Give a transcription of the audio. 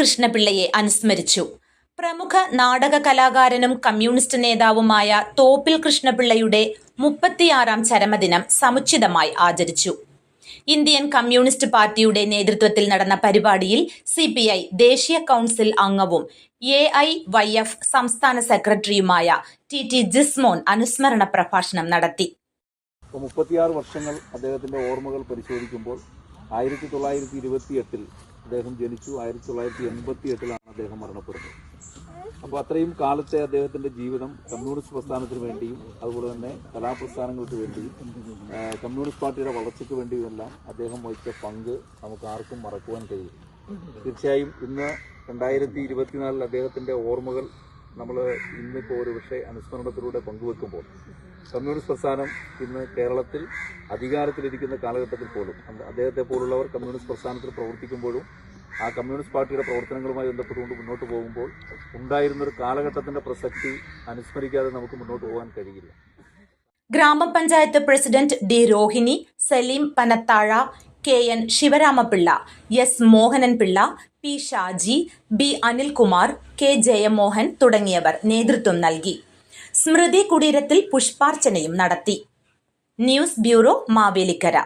കൃഷ്ണപിള്ളയെ അനുസ്മരിച്ചു. പ്രമുഖ നാടക കലാകാരനും കമ്മ്യൂണിസ്റ്റ് നേതാവുമായ തോപ്പിൽ കൃഷ്ണപിള്ളയുടെ മുപ്പത്തിയാറാം ചരമദിനം സമുചിതമായി ആചരിച്ചു. ഇന്ത്യൻ കമ്മ്യൂണിസ്റ്റ് പാർട്ടിയുടെ നേതൃത്വത്തിൽ നടന്ന പരിപാടിയിൽ സി പി ഐ ദേശീയ കൌൺസിൽ അംഗവും എ ഐ വൈ എഫ് സംസ്ഥാന സെക്രട്ടറിയുമായ ടി ടി ജിസ്മോൻ അനുസ്മരണ പ്രഭാഷണം നടത്തി. മുപ്പത്തിയാറ് വർഷങ്ങൾ അദ്ദേഹത്തിന്റെ ഓർമ്മകൾ പരിശോധിക്കുമ്പോൾ ആയിരത്തി തൊള്ളായിരത്തി ഇരുപത്തി എട്ടിൽ അദ്ദേഹം ജനിച്ചു ആയിരത്തി തൊള്ളായിരത്തി എൺപത്തി എട്ടിലാണ് അദ്ദേഹം മരണപ്പെടുന്നത്. അപ്പോൾ അത്രയും കാലത്തെ അദ്ദേഹത്തിന്റെ ജീവിതം കമ്മ്യൂണിസ്റ്റ് പ്രസ്ഥാനത്തിന് വേണ്ടിയും അതുപോലെ തന്നെ കലാപ്രസ്ഥാനങ്ങൾക്ക് വേണ്ടിയും കമ്മ്യൂണിസ്റ്റ് പാർട്ടിയുടെ വളർച്ചയ്ക്ക് വേണ്ടിയുമെല്ലാം അദ്ദേഹം വഹിച്ച പങ്ക് നമുക്ക് ആർക്കും മറക്കുവാൻ കഴിയും തീർച്ചയായും ഇന്ന് രണ്ടായിരത്തി ഇരുപത്തിനാലിൽ അദ്ദേഹത്തിന്റെ ഓർമ്മകൾ നമ്മൾ ഇന്നിപ്പോൾ ഒരു പക്ഷേ അനുസ്മരണത്തിലൂടെ പങ്കുവെക്കുമ്പോൾ കമ്മ്യൂണിസ്റ്റ് പ്രസ്ഥാനം ഇന്ന് കേരളത്തിൽ അധികാരത്തിലിരിക്കുന്ന കാലഘട്ടത്തിൽ പോലും അദ്ദേഹത്തെ പോലുള്ളവർ കമ്മ്യൂണിസ്റ്റ് പ്രസ്ഥാനത്തിൽ പ്രവർത്തിക്കുമ്പോഴും ആ കമ്മ്യൂണിസ്റ്റ് പാർട്ടിയുടെ പ്രവർത്തനങ്ങളുമായി ബന്ധപ്പെട്ടുകൊണ്ട് മുന്നോട്ട് പോകുമ്പോൾ ഉണ്ടായിരുന്നൊരു കാലഘട്ടത്തിന്റെ പ്രസക്തി അനുസ്മരിക്കാതെ നമുക്ക് മുന്നോട്ട് പോകാൻ കഴിയില്ല. ഗ്രാമപഞ്ചായത്ത് president D Rohini Saleem Panathazha K N Sivaramapillai S Mohanan Pillai P Shaji B Anilkumar K Jayamohan തുടങ്ങിയവർ നേതൃത്വം നൽകി. സ്മൃതി കുടീരത്തിൽ പുഷ്പാർച്ചനയും നടത്തി. News bureau Mavelikkara.